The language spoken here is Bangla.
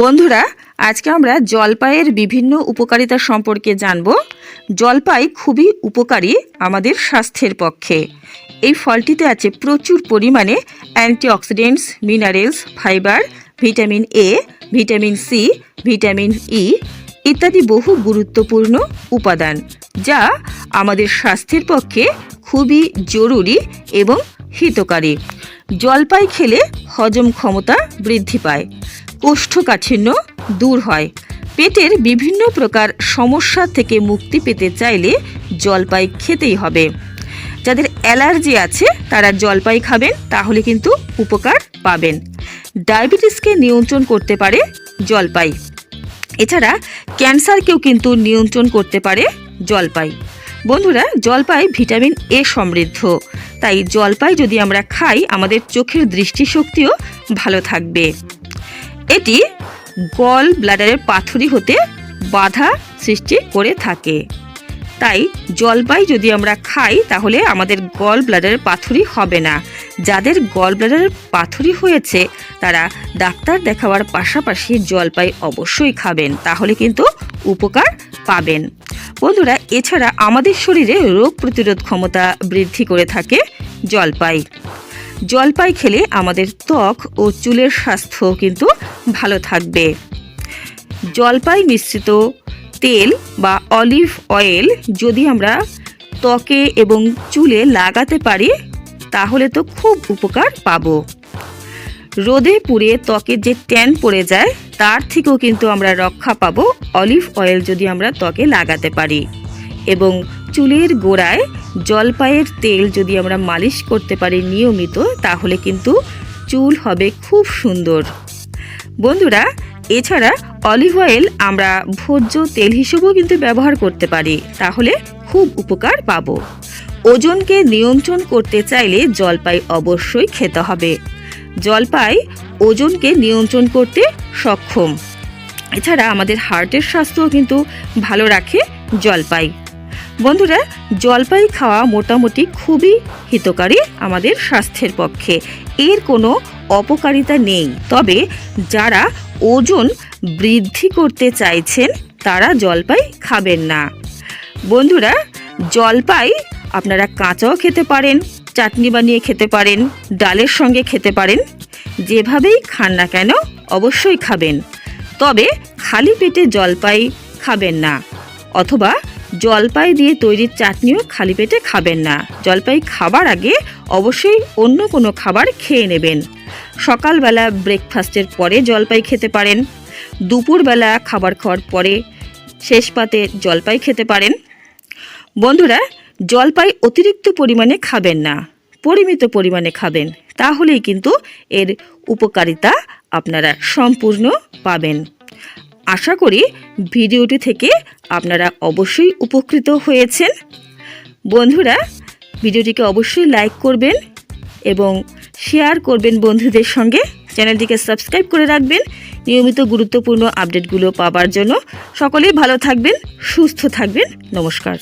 বন্ধুরা, আজকে আমরা জলপাইয়ের বিভিন্ন উপকারিতা সম্পর্কে জানব। জলপাই খুবই উপকারী আমাদের স্বাস্থ্যের পক্ষে। এই ফলটিতে আছে প্রচুর পরিমাণে antioxidants minerals fibre vitamin A vitamin C vitamin E ইত্যাদি বহু গুরুত্বপূর্ণ উপাদান, যা আমাদের স্বাস্থ্যের পক্ষে খুবই জরুরি এবং হিতকারী। জলপাই খেলে হজম ক্ষমতা বৃদ্ধি পায়। কোষ্ঠকাঠিন্য দূর হয়। পেটের বিভিন্ন প্রকার সমস্যা থেকে মুক্তি পেতে চাইলে জলপাই খেতেই হবে। যাদের অ্যালার্জি আছে, তারা জলপাই খাবেন, তাহলে কিন্তু উপকার পাবেন। ডায়াবেটিসকে নিয়ন্ত্রণ করতে পারে জলপাই। এছাড়া ক্যান্সারকেও কিন্তু নিয়ন্ত্রণ করতে পারে জলপাই। বন্ধুরা, জলপাই ভিটামিন এ সমৃদ্ধ। তাই জলপাই যদি আমরা খাই, আমাদের চোখের দৃষ্টিশক্তিও ভালো থাকবে। এটি গল ব্লাডারের পাথরি হতে বাধা সৃষ্টি করে থাকে। তাই জলপাই যদি আমরা খাই, তাহলে আমাদের গল ব্লাডারের পাথরি হবে না। যাদের গল ব্লাডারের পাথরি হয়েছে, তারা ডাক্তার দেখাবার পাশাপাশি জলপাই অবশ্যই খাবেন, তাহলে কিন্তু উপকার পাবেন। বন্ধুরা, এছাড়া আমাদের শরীরে রোগ প্রতিরোধ ক্ষমতা বৃদ্ধি করে থাকে জলপাই। জলপাই খেলে আমাদের ত্বক ও চুলের স্বাস্থ্য কিন্তু ভালো থাকবে। জলপাই মিশ্রিত তেল বা অলিভ অয়েল যদি আমরা ত্বকে এবং চুলে লাগাতে পারি, তাহলে তো খুব উপকার পাবো। রোদে পুড়ে ত্বকে যে ট্যান পড়ে যায়, তার থেকেও কিন্তু আমরা রক্ষা পাবো অলিভ অয়েল যদি আমরা ত্বকে লাগাতে পারি। এবং চুলের গোড়ায় জলপাইয়ের তেল যদি আমরা মালিশ করতে পারি নিয়মিত, তাহলে কিন্তু চুল হবে খুব সুন্দর। বন্ধুরা, এছাড়া অলিভ অয়েল আমরা ভোজ্য তেল হিসেবেও কিন্তু ব্যবহার করতে পারি, তাহলে খুব উপকার পাব। ওজনকে নিয়ন্ত্রণ করতে চাইলে জলপাই অবশ্যই খেতে হবে। জলপাই ওজনকে নিয়ন্ত্রণ করতে সক্ষম। এছাড়া আমাদের হার্টের স্বাস্থ্যও কিন্তু ভালো রাখে জলপাই। বন্ধুরা, জলপাই খাওয়া মোটামুটি খুবই হিতকারী আমাদের স্বাস্থ্যের পক্ষে। এর কোনো অপকারিতা নেই। তবে যারা ওজন বৃদ্ধি করতে চাইছেন, তারা জলপাই খাবেন না। বন্ধুরা, জলপাই আপনারা কাঁচাও খেতে পারেন, চাটনি বানিয়ে খেতে পারেন, ডালের সঙ্গে খেতে পারেন, যেভাবেই খান না কেন অবশ্যই খাবেন। তবে খালি পেটে জলপাই খাবেন না, অথবা জলপাই দিয়ে তৈরি চাটনিও খালি পেটে খাবেন না। জলপাই খাবার আগে অবশ্যই অন্য কোনো খাবার খেয়ে নেবেন। সকালবেলা ব্রেকফাস্টের পরে জলপাই খেতে পারেন। দুপুরবেলা খাবার খাওয়ার পরে শেষ পাতে জলপাই খেতে পারেন। বন্ধুরা, জলপাই অতিরিক্ত পরিমাণে খাবেন না, পরিমিত পরিমাণে খাবেন। তাহলেই কিন্তু এর উপকারিতা আপনারা সম্পূর্ণ পাবেন। আশা করি ভিডিওটি থেকে আপনারা অবশ্যই উপকৃত হয়েছেন। বন্ধুরা, ভিডিওটিকে অবশ্যই লাইক করবেন এবং শেয়ার করবেন বন্ধুদের সঙ্গে। চ্যানেলটিকে সাবস্ক্রাইব করে রাখবেন। নিয়মিত গুরুত্বপূর্ণ আপডেটগুলো পাবার জন্য। সকলেই ভালো থাকবেন, সুস্থ থাকবেন। নমস্কার।